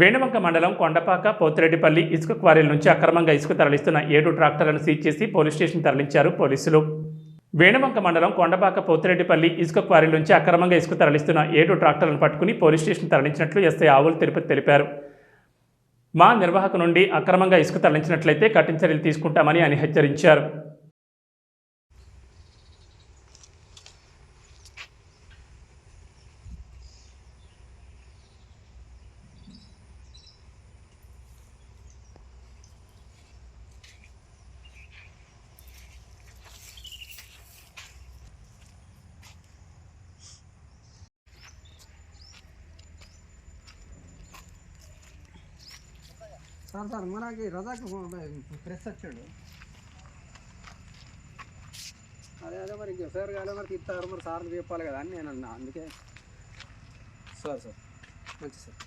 వేణువంక మండలం కొండపాక పోతిరెడ్డిపల్లి ఇసుక క్వారీల నుంచి అక్రమంగా ఇసుక తరలిస్తున్న ఏడు ట్రాక్టర్లను సీజ్ చేసి పోలీస్ స్టేషన్ తరలించారు పోలీసులు. వేణువంక మండలం కొండపాక పోతిరెడ్డిపల్లి ఇసుక క్వారీల నుంచి అక్రమంగా ఇసుక తరలిస్తున్న ఏడు ట్రాక్టర్లను పట్టుకుని పోలీస్ స్టేషన్ తరలించినట్లు ఎస్ఐ ఆవులు తిరుపతి తెలిపారు. మా నిర్వాహకు నుండి అక్రమంగా ఇసుక తరలించినట్లయితే కఠిన చర్యలు తీసుకుంటామని ఆయన హెచ్చరించారు. సార్ సార్ మనకి రజాక్ ప్రెస్ వచ్చాడు. అదే అదే మరి ఇంకా సార్ కాలే మరి తిట్టారు మరి సార్లు చెప్పాలి కదా అని నేను అన్నా. అందుకే. Sir sir. మంచి సార్.